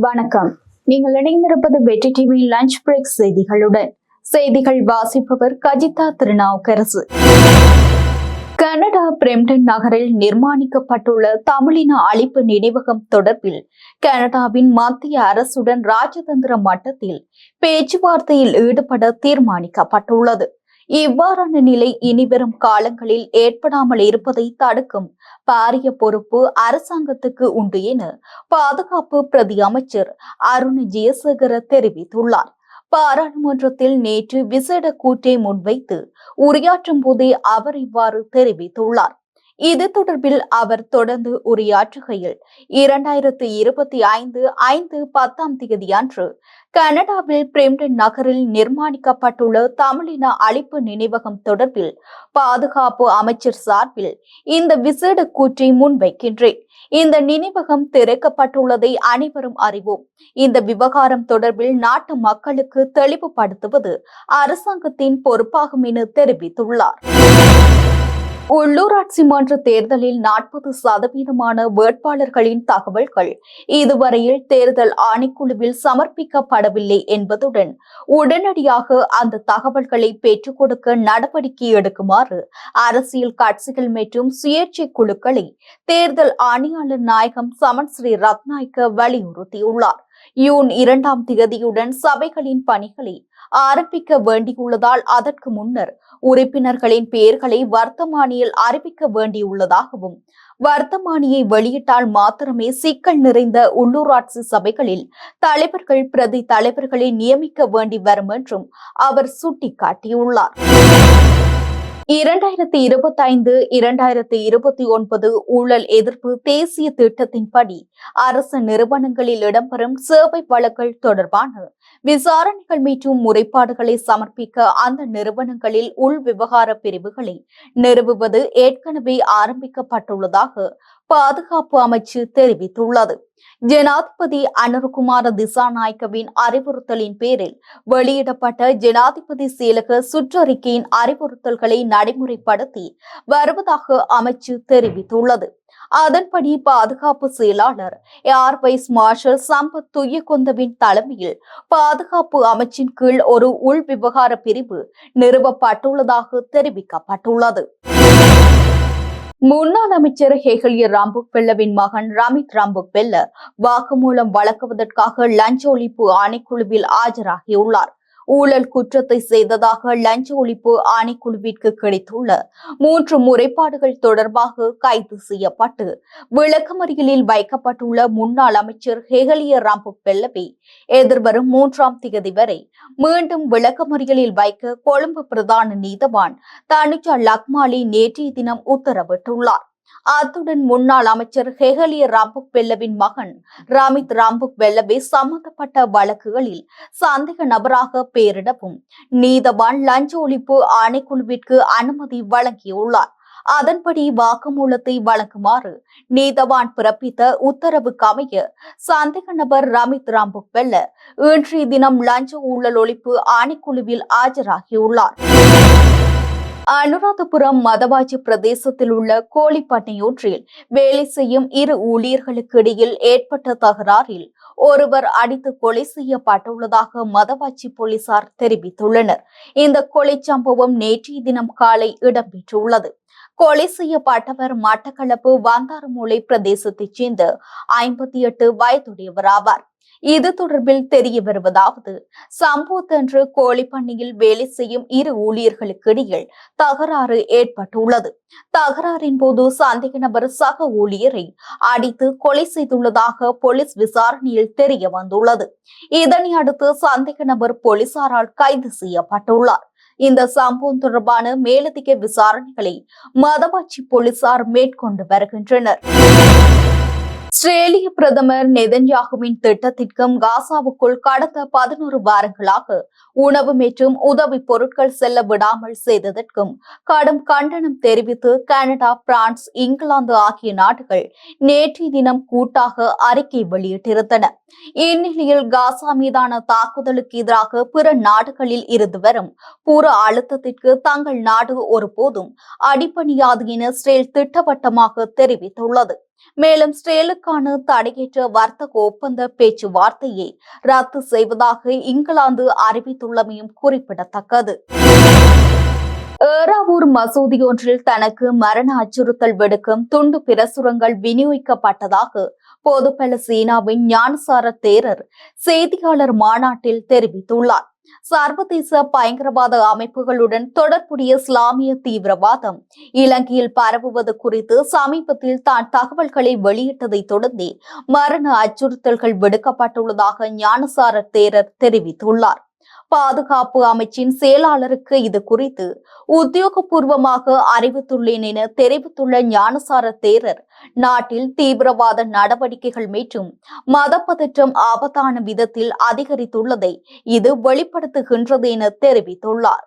வணக்கம். நீங்கள் இணைந்திருப்பது வெற்றி டிவி லஞ்ச் பிரேக் செய்திகளுடன். செய்திகள் வாசிப்பவர் கஜிதா திருநாவுக்கரசு. கனடா பிரெம்டன் நகரில் நிர்மாணிக்கப்பட்டுள்ள தமிழின அழிப்பு நினைவகம் தொடர்பில் கனடாவின் மத்திய அரசுடன் ராஜதந்திர மட்டத்தில் பேச்சுவார்த்தையில் ஈடுபட தீர்மானிக்கப்பட்டுள்ளது. இவ்வாறான நிலை இனிவரும் காலங்களில் ஏற்படாமல் இருப்பதை தடுக்கும். பாரிய பொறுப்பு அரசாங்கத்துக்கு உண்டு என பாதுகாப்பு பிரதி அமைச்சர் அருண் ஜெயசேகர தெரிவித்துள்ளார். பாராளுமன்றத்தில் நேற்று விசேட கூட்டை முன்வைத்து உரையாற்றும் போதே அவர் இவ்வாறு தெரிவித்துள்ளார். இது தொடர்பில் அவர் தொடர்ந்து உரையாற்றுகையில் இரண்டாயிரத்து இருபத்தி ஐந்து ஐந்து பத்தாம் தேதி அன்று கனடாவில் பிரம்டன் நகரில் நிர்மாணிக்கப்பட்டுள்ள தமிழின அழிப்பு நினைவகம் தொடர்பில் பாதுகாப்பு அமைச்சர் சார்பில் இந்த விசேட கூற்றை முன்வைக்கின்றேன். இந்த நினைவகம் திறக்கப்பட்டுள்ளதை அனைவரும் அறிவோம். இந்த விவகாரம் தொடர்பில் நாட்டு மக்களுக்கு தெளிவுபடுத்துவது அரசாங்கத்தின் பொறுப்பாகும் என தெரிவித்துள்ளார். உள்ளூராட்சி மன்ற தேர்தலில் நாற்பது சதவீதமான வேட்பாளர்களின் தகவல்கள் இதுவரையில் தேர்தல் ஆணைக்குழுவில் சமர்ப்பிக்கப்படவில்லை என்பதுடன் உடனடியாக அந்த தகவல்களை பெற்றுக் கொடுக்க நடவடிக்கை எடுக்குமாறு அரசியல் கட்சிகள் மற்றும் சுயேட்சை குழுக்களை தேர்தல் ஆணையாளர் நாயகம் சமன் ஸ்ரீ ரத்நாயக்க வலியுறுத்தியுள்ளார். யூன் இரண்டாம் திகதியுடன் சபைகளின் பணிகளை ஆரம்பிக்க வேண்டியுள்ளதால் அதற்கு முன்னர் உறுப்பினர்களின் பெயர்களை வர்த்தமானியில் அறிவிக்க வேண்டியுள்ளதாகவும் வர்த்தமானியை வெளியிட்டால் மாத்திரமே சிக்கல் நிறைந்த உள்ளூராட்சி சபைகளில் தலைவர்கள் பிரதி தலைவர்களை நியமிக்க வேண்டி வரும் என்றும் அவர் சுட்டிக்காட்டியுள்ளார். இரண்டாயிரத்தி இருபத்தி ஐந்து இரண்டாயிரத்தி இருபத்தி ஒன்பது ஊழல் எதிர்ப்பு தேசிய திட்டத்தின்படி அரசு நிறுவனங்களில் இடம்பெறும் சேவை வழக்குகள் தொடர்பான விசாரணைகள் மற்றும் முறைப்பாடுகளை சமர்ப்பிக்க அந்த நிறுவனங்களில் உள் விவகார பிரிவுகளை நிறுவுவது ஏற்கனவே ஆரம்பிக்கப்பட்டுள்ளதாக பாதுகாப்பு அமைச்சு தெரிவித்துள்ளது. ஜனாதிபதி அனுர்குமார திசாநாயக்கவின் அறிவுறுத்தலின் பேரில் வெளியிடப்பட்ட ஜனாதிபதி செயலக சுற்றறிக்கையின் அறிவுறுத்தல்களை நடைமுறைப்படுத்தி வருவதாக அமைச்சு தெரிவித்துள்ளது. அதன்படி பாதுகாப்பு செயலாளர் ஏர் வைஸ் மார்ஷல் சம்பத் துய்யகொந்தவின் தலைமையில் பாதுகாப்பு அமைச்சின் கீழ் ஒரு உள் விவகார பிரிவு நிறுவப்பட்டுள்ளதாக தெரிவிக்கப்பட்டுள்ளது. முன்னாள் அமைச்சர் ஹேகலிய ராம்புக் பெல்லவின் மகன் ரமித் ராம்புக் பெல்ல வாக்குமூலம் வழங்குவதற்காக லஞ்ச ஒழிப்பு ஆணைக்குழுவில் ஆஜராகியுள்ளார். ஊழல் குற்றத்தை செய்ததாக லஞ்ச ஒழிப்பு ஆணைக்குழுவிற்கு கிடைத்துள்ள மூன்று முறைப்பாடுகள் தொடர்பாக கைது செய்யப்பட்டு விளக்கமறியலில் வைக்கப்பட்டுள்ள முன்னாள் அமைச்சர் ஹெகலிய ராம்பு பெல்லபி எதிர்வரும் மூன்றாம் தேதி வரை மீண்டும் விளக்கமறியலில் வைக்க கொழும்பு பிரதான நீதவான் தனுஜா லக்மாலி நேற்றைய தினம் உத்தரவிட்டுள்ளார். அத்துடன் முன்னாள் அமைச்சர் ஹெகலிய ராம்புக் பெல்லவின் மகன் ராமித் ராம்புக் பெல்லவே சம்பந்தப்பட்ட வழக்குகளில் சந்தேக நபராக பெயரிடவும் நீதவான் லஞ்ச ஒழிப்பு ஆணைக்குழுவிற்கு அனுமதி வழங்கியுள்ளார். அதன்படி வாக்குமூலத்தை வழங்குமாறு நீதவான் பிறப்பித்த உத்தரவுக்கு அமைய சந்தேக நபர் ரமித் ராம்புக் வெல்ல இன்றைய தினம் லஞ்ச ஊழல் ஒழிப்பு ஆணைக்குழுவில் ஆஜராகியுள்ளார். அனுராதபுரம் மதவாச்சி பிரதேசத்தில் உள்ள கோழிப்பண்ணையூற்றில் வேலை செய்யும் இரு ஊழியர்களுக்கு இடையில் ஏற்பட்ட தகராறில் ஒருவர் அடித்து கொலை செய்யப்பட்டுள்ளதாக மதவாச்சி போலீசார் தெரிவித்துள்ளனர். இந்த கொலை சம்பவம் நேற்றைய தினம் காலை இடம்பெற்றுள்ளது. கொலை செய்யப்பட்டவர் மட்டக்களப்பு வந்தாரமூலை பிரதேசத்தைச் சேர்ந்த ஐம்பத்தி எட்டு வயதுடையவர் ஆவார் இது தொடர்பில் தெரிய வருவதாவது சம்பவத்தன்று கோழிப்பண்ணியில் வேலை செய்யும் இரு ஊழியர்களுக்கு இடையில் தகராறு ஏற்பட்டுள்ளது. தகராறின் போது சந்தேக நபர் சக ஊழியரை அடித்து கொலை செய்துள்ளதாக போலீஸ் விசாரணையில் தெரிய வந்துள்ளது. இதனை அடுத்து சந்தேக நபர் போலீசாரால் கைது செய்யப்பட்டுள்ளார். இந்த சம்பவம் தொடர்பான மேலதிக விசாரணைகளை மதமாட்சி போலீசார் மேற்கொண்டு வருகின்றனர். இஸ்ரேலிய பிரதமர் நெதன்யாகுவின் திட்டத்திற்கும் காசாவுக்குள் கடந்த பதினோரு வாரங்களாக உணவு மற்றும் உதவி பொருட்கள் செல்ல விடாமல் செய்ததற்கும் கடும் கண்டனம் தெரிவித்து கனடா பிரான்ஸ் இங்கிலாந்து ஆகிய நாடுகள் நேற்றைய தினம் கூட்டாக அறிக்கை வெளியிட்டிருந்தன. இந்நிலையில் காசா மீதான தாக்குதலுக்கு எதிராக பிற நாடுகளில் இருந்து வரும் புற அழுத்தத்திற்கு தங்கள் நாடு ஒருபோதும் அடிப்பணியாது என இஸ்ரேல் திட்டவட்டமாக தெரிவித்துள்ளது. மேலும் ஸ்ரேலுக்கான தடையற்ற வர்த்தக ஒப்பந்த பேச்சுவார்த்தையை ரத்து செய்வதாக இங்கிலாந்து அறிவித்துள்ளமையும் குறிப்பிடத்தக்கது. ஏறாவூர் மசூதி ஒன்றில் தனக்கு மரண அச்சுறுத்தல் விடுக்கும் துண்டு பிரசுரங்கள் விநியோகிக்கப்பட்டதாக பொதுப்பல சீனாவின் ஞானசார தேரர் செய்தியாளர் மாநாட்டில் தெரிவித்துள்ளார். சர்வதேச பயங்கரவாத அமைப்புகளுடன் தொடர்புடைய இஸ்லாமிய தீவிரவாதம். இலங்கையில் பரவுவது குறித்து சமீபத்தில் தான் தகவல்களை வெளியிட்டதை தொடர்ந்தே மரண அச்சுறுத்தல்கள் விடுக்கப்பட்டுள்ளதாக ஞானசார தேரர் தெரிவித்துள்ளார். பாதுகாப்பு அமைச்சின் செயலாளருக்கு இது குறித்து உத்தியோகபூர்வமாக அறிவித்துள்ளேன் என தெரிவித்துள்ள ஞானசார தேரர் நாட்டில் தீவிரவாத நடவடிக்கைகள் மற்றும் மதப்பதற்றம் ஆபத்தான விதத்தில் அதிகரித்துள்ளதை இது வெளிப்படுத்துகின்றது என தெரிவித்துள்ளார்.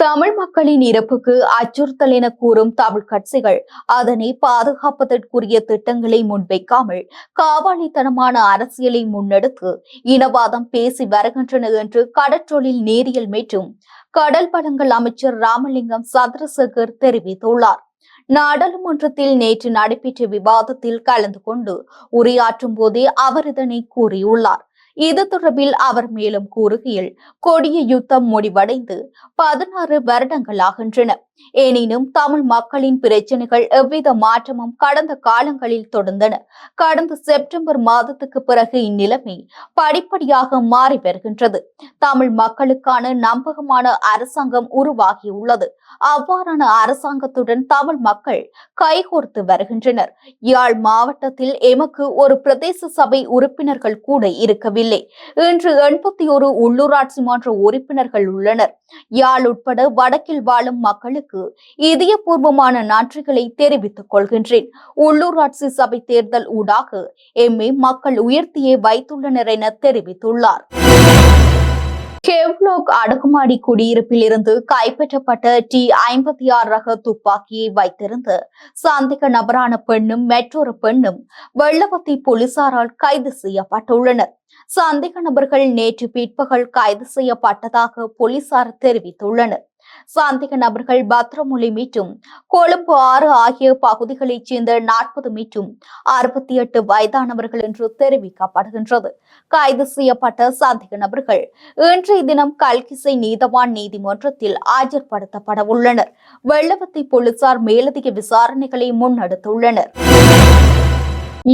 தமிழ் மக்களின் இறப்புக்கு அச்சுறுத்தல் என கூறும் தமிழ் கட்சிகள் அதனை பாதுகாப்பதற்குரிய திட்டங்களை முன்வைக்காமல் காவாலித்தனமான அரசியலை முன்னெடுத்து இனவாதம் பேசி வருகின்றன என்று கடற்றொழில் நேரியல் மற்றும் கடல் வளங்கள் அமைச்சர் ராமலிங்கம் சந்திரசேகர் தெரிவித்துள்ளார். நாடாளுமன்றத்தில் நேற்று நடைபெற்ற விவாதத்தில் கலந்து கொண்டு உரையாற்றும் போதே அவர் இதனை கூறியுள்ளார். இது தொடர்பில் அவர் மேலும் கூறுகையில் கொடிய யுத்தம் முடிவடைந்து பதினாறு வருடங்களாகின்றன. எனினும் தமிழ் மக்களின் பிரச்சனைகள் எவ்வித மாற்றமும் கடந்த காலங்களில் தொடர்ந்தன. கடந்த செப்டம்பர் மாதத்துக்கு பிறகு இந்நிலைமை படிப்படியாக மாறி வருகின்றது. தமிழ் மக்களுக்கான நம்பகமான அரசாங்கம் உருவாகியுள்ளது. அவ்வாறான அரசாங்கத்துடன் தமிழ் மக்கள் கைகோர்த்து வருகின்றனர். யாழ் மாவட்டத்தில் எமக்கு ஒரு பிரதேச சபை உறுப்பினர்கள் கூட இருக்கவில்லை. இன்று எண்பத்தி ஒரு உள்ளூராட்சி மன்ற உறுப்பினர்கள் உள்ளனர். யாழ் உட்பட வடக்கில் வாழும் மக்களுக்கு இதயபூர்வமான நன்றிகளை தெரிவித்துக் கொள்கின்றேன். உள்ளூராட்சி சபை தேர்தல் ஊடாக எம்மை மக்கள் உயர்த்தியே வைத்துள்ளனர் என தெரிவித்துள்ளார். கெவ்லோக் அடுக்குமாடி குடியிருப்பில் இருந்து கைப்பற்றப்பட்ட டி ஐம்பத்தி ஆறு ரக துப்பாக்கியை வைத்திருந்த சந்தேக நபரான பெண்ணும் மற்றொரு பெண்ணும் வெள்ளவத்தி போலீசாரால் கைது செய்யப்பட்டுள்ளனர் சந்தேக நபர்கள் நேற்று பிற்பகல் கைது செய்யப்பட்டதாக போலீசார் தெரிவித்துள்ளனர் சந்தேக நபர்கள் பத்ரமொழி மீட்டும் கொழும்பு ஆறு ஆகிய பகுதிகளைச் சேர்ந்த நாற்பது மீட்டும் அறுபத்தி எட்டு வயதானவர்கள் என்று தெரிவிக்கப்படுகின்றது. கைது செய்யப்பட்ட சந்தேக நபர்கள் இன்றைய தினம் கல்கிசை நீதவான் நீதிமன்றத்தில் ஆஜர்படுத்தப்பட உள்ளனர் வெள்ளவத்தை போலீசார் மேலதிக விசாரணைகளை முன்னெடுத்துள்ளனர்.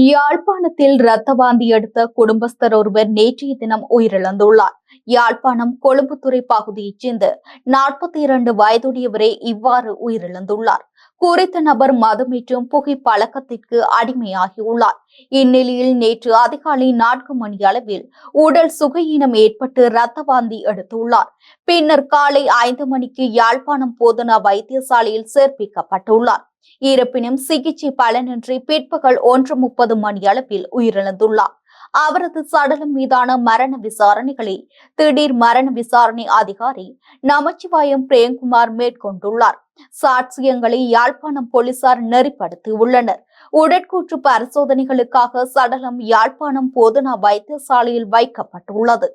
யாழ்ப்பாணத்தில் இரத்த வாந்தி எடுத்த குடும்பஸ்தர் ஒருவர் நேற்றைய தினம் உயிரிழந்துள்ளார் யாழ்ப்பாணம் கொழும்புத்துறை பகுதியைச் சேர்ந்த நாற்பத்தி இரண்டு வயதுடையவரே இவ்வாறு உயிரிழந்துள்ளார் குறித்த நபர் மது மற்றும் புகை பழக்கத்திற்கு அடிமையாகியுள்ளார் இந்நிலையில் நேற்று அதிகாலை நான்கு மணி அளவில் உடல் சுகையினம் ஏற்பட்டு இரத்த வாந்தி எடுத்துள்ளார் பின்னர் காலை ஐந்து மணிக்கு யாழ்ப்பாணம் போதனா வைத்தியசாலையில் சேர்ப்பிக்கப்பட்டுள்ளார் இருப்பினும் சிகிச்சை பலனின்றி பிற்பகல் ஒன்று முப்பது மணி அளவில் உயிரிழந்துள்ளார். அவரது சடலம் மீதான மரண விசாரணைகளை திடீர் மரண விசாரணை அதிகாரி நமச்சிவாயம் பிரேம்குமார் மேற்கொண்டுள்ளார். சாட்சியங்களை யாழ்ப்பாணம் போலீசார் நெறிப்படுத்தியுள்ளனர். உடற்கூற்று பரிசோதனைகளுக்காக சடலம் யாழ்ப்பாணம் போதனா வைத்தியசாலையில் வைக்கப்பட்டுள்ளது.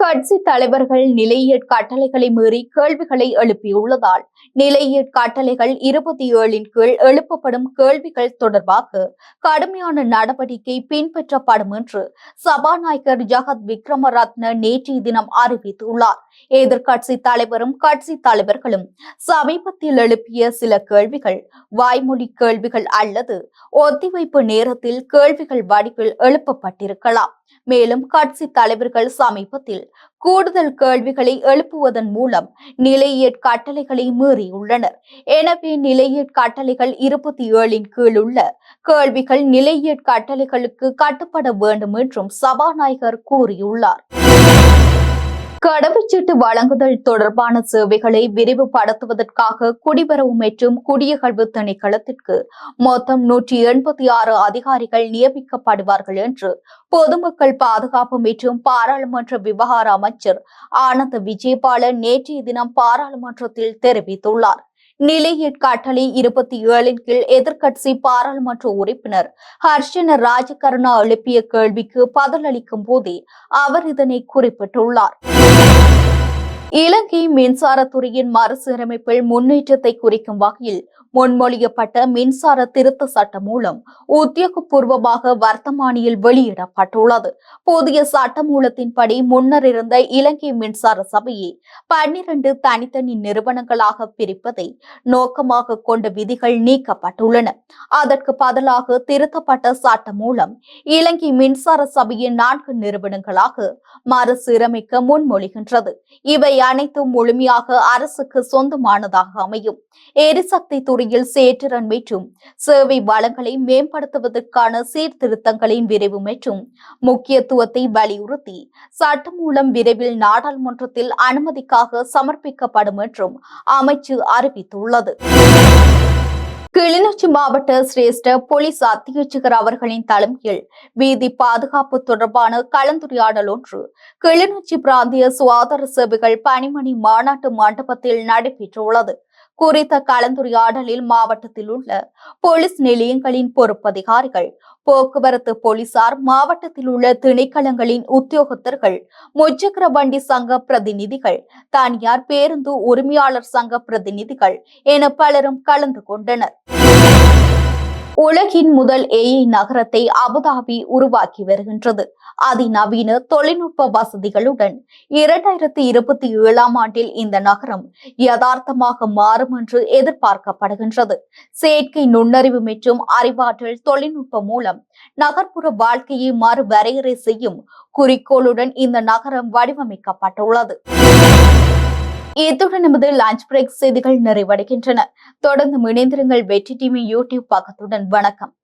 கட்சி தலைவர்கள் நிலையீட் கட்டளைகளை மீறி கேள்விகளை எழுப்பியுள்ளதால் நிலையீட் கட்டளைகள் இருபத்தி ஏழின் கீழ் எழுப்பப்படும் கேள்விகள் தொடர்பாக கடுமையான நடவடிக்கை பின்பற்றப்படும் என்று சபாநாயகர் ஜகத் விக்ரமரத்ன நேற்றைய தினம் அறிவித்துள்ளார். எதிர்கட்சி தலைவரும் கட்சி தலைவர்களும் சமீபத்தில் எழுப்பிய சில கேள்விகள் வாய்மொழி கேள்விகள் அல்லது ஒத்திவைப்பு நேரத்தில் கேள்விகள் வடிவில் எழுப்பப்பட்டிருக்கலாம். மேலும் கட்சி தலைவர்கள் சமீபத்தில் கூடுதல் கேள்விகளை எழுப்புவதன் மூலம் நிலையீட் கட்டளைகளை மீறியுள்ளனர். எனவே நிலையீட் கட்டளைகள் இருபத்தி ஏழின் கீழ் உள்ள கேள்விகள் நிலையீட் கட்டளைகளுக்கு கட்டுப்பட வேண்டும் என்றும் சபாநாயகர் கூறியுள்ளார். கடவுச்சீட்டு வழங்குதல் தொடர்பான சேவைகளை விரிவுபடுத்துவதற்காக குடிவரவு மற்றும் குடியகழ்வு திணைக்களத்திற்கு மொத்தம் நூற்றி எண்பத்தி ஆறு அதிகாரிகள் நியமிக்கப்படுவார்கள் என்று பொதுமக்கள் பாதுகாப்பு மற்றும் பாராளுமன்ற விவகார அமைச்சர் ஆனந்த விஜயபாலன் நேற்றைய தினம் பாராளுமன்றத்தில் தெரிவித்துள்ளார். நிலைய கட்டளை இருபத்தி ஏழின் கீழ் எதிர்க்கட்சி பாராளுமன்ற உறுப்பினர் ஹர்ஷன ராஜகருணா எழுப்பிய கேள்விக்கு பதிலளிக்கும் போதே அவர் இதனை குறிப்பிட்டுள்ளார். இலங்கை மின்சாரத்துறையின் மறுசீரமைப்பில் முன்னேற்றத்தை குறிக்கும் வகையில் முன்மொழியப்பட்ட மின்சார திருத்த சட்டம் மூலம் உத்தியோகபூர்வமாக வர்த்தமானியில் வெளியிடப்பட்டுள்ளது. புதிய சட்டமூலத்தின்படி முன்னர் இருந்த இலங்கை மின்சார சபையை பன்னிரண்டு தனித்தனி நிறுவனங்களாக பிரிப்பதை நோக்கமாக கொண்ட விதிகள் நீக்கப்பட்டுள்ளன. அதற்கு பதிலாக திருத்தப்பட்ட சட்டம் மூலம் இலங்கை மின்சார சபையின் நான்கு நிறுவனங்களாக மறுசீரமைக்க முன்மொழிகின்றது. இவை அனைத்தும் முழுமையாக அரசுக்கு சொந்தமானதாக அமையும். எரிசக்தி துறை துறையில் சேற்றிறன் மற்றும் சேவை வளங்களை மேம்படுத்துவதற்கான சீர்திருத்தங்களின் விரைவு மற்றும் முக்கியத்துவத்தை வலியுறுத்தி சட்டம் மூலம் விரைவில் நாடாளுமன்றத்தில் அனுமதிக்காக சமர்ப்பிக்கப்படும் என்றும் அமைச்சு அறிவித்துள்ளது. கிளிநொச்சி மாவட்ட சிரேஷ்ட போலீஸ் அத்தியட்சகர் அவர்களின் தலைமையில் வீதி பாதுகாப்பு தொடர்பான கலந்துரையாடல் ஒன்று கிளிநொச்சி பிராந்திய சுகாதார சேவைகள் பணிமணி மாநாட்டு மண்டபத்தில் நடைபெற்றுள்ளது. குறித்த கலந்துரையாடலில் மாவட்டத்தில் உள்ள போலீஸ் நிலையங்களின் பொறுப்பதிகாரிகள் போக்குவரத்து போலீசார் மாவட்டத்தில் உள்ள திணைக்களங்களின் உத்தியோகத்தர்கள் முச்சக்கர வண்டி சங்க பிரதிநிதிகள் தனியார் பேருந்து உரிமையாளர் சங்க பிரதிநிதிகள் என பலரும் கலந்து கொண்டனர். உலகின் முதல் ஏஐ நகரத்தை அபுதாபி உருவாக்கி வருகின்றது. அதிநவீன தொழில்நுட்ப வசதிகளுடன் இரண்டாயிரத்தி இருபத்தி ஏழாம் ஆண்டில் இந்த நகரம் யதார்த்தமாக மாறும் என்று எதிர்பார்க்கப்படுகின்றது. செயற்கை நுண்ணறிவு மற்றும் அறிவாற்றல் தொழில்நுட்பம் மூலம் நகர்ப்புற வாழ்க்கையை மறுவரையறை செய்யும் குறிக்கோளுடன் இந்த நகரம் வடிவமைக்கப்பட்டுள்ளது. இத்துடன் நமது லஞ்ச் பிரேக் செய்திகள் நிறைவடைகின்றன. தொடர்ந்து இணைந்திருங்கள் வெற்றி டிவி யூடியூப் பக்கத்துடன். வணக்கம்.